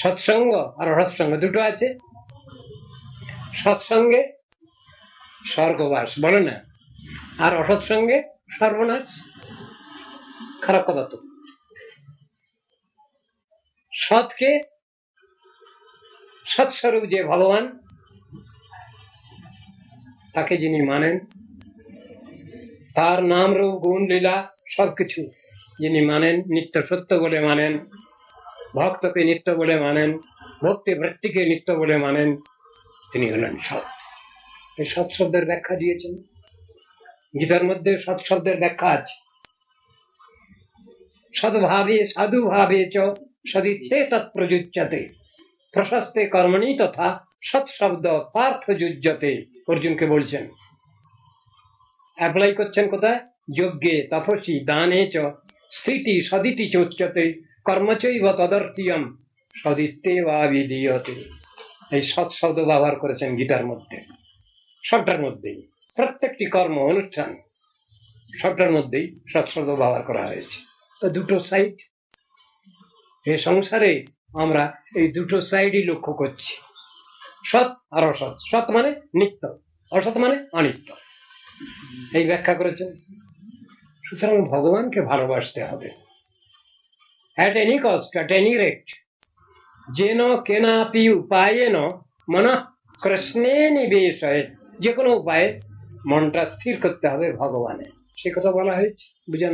সৎসঙ্গ আর অসৎসঙ্গ দুটো আছে। সৎসঙ্গে স্বর্গবাস, বলে না? আর অসৎসঙ্গে সর্বনাশ খারাপ কথা তো সৎকে সৎস্বরূপ যে ভগবান, তাকে যিনি মানেন, তার নাম রূপ, গুণ, লীলা, সবকিছু যিনি মানেন, নিত্য সত্য বলে মানেন ভক্তকে নিত্য বলে মানেন, ভক্তি ভৃত্তিকে নিত্য বলে মানেন, তিনি হলেন সৎ। এই সৎ শব্দের ব্যাখ্যা দিয়েছেন। গীতার মধ্যে সৎ শব্দের ব্যাখ্যা আছে। সদ্ভাবে, সাধুভাবে চ সদিতে তৎপ্রযুজ্যতে প্রশস্তে কর্মণি তথা সৎ শব্দ পার্থ যুজ্যতে, অর্জুনকে বলছেন। অ্যাপ্লাই করছেন কোথায়? যজ্ঞে, তপসি, দানে চ স্থিতি সদিতি চোচ্যতে কর্মচৈব তদর্থিয়ম সদিতে বা বিধীয়তে। এই সৎ শব্দ ব্যবহার করেছেন গীতার মধ্যে। সবটার মধ্যেই, প্রত্যেকটি কর্ম অনুষ্ঠান, সবটার মধ্যেই সৎ শব্দ ব্যবহার করা হয়েছে। তো দুটো সাইড। এ সংসারে আমরা এই দুটো সাইডই লক্ষ্য করছি। সৎ আর অসৎ। সৎ মানে নিত্য, অসৎ মানে অনিত্য। এই ব্যাখ্যা করেছেন। সুতরাং ভগবানকে ভালোবাসতে হবে। At any cost at any rate যেন কেনাপি উপায়েন মন কৃষ্ণে নিবেশ যে কোনো উপায়ে মনটা স্থির করতে হবে ভগবানে সে কথা বলা হয়েছে বুঝানো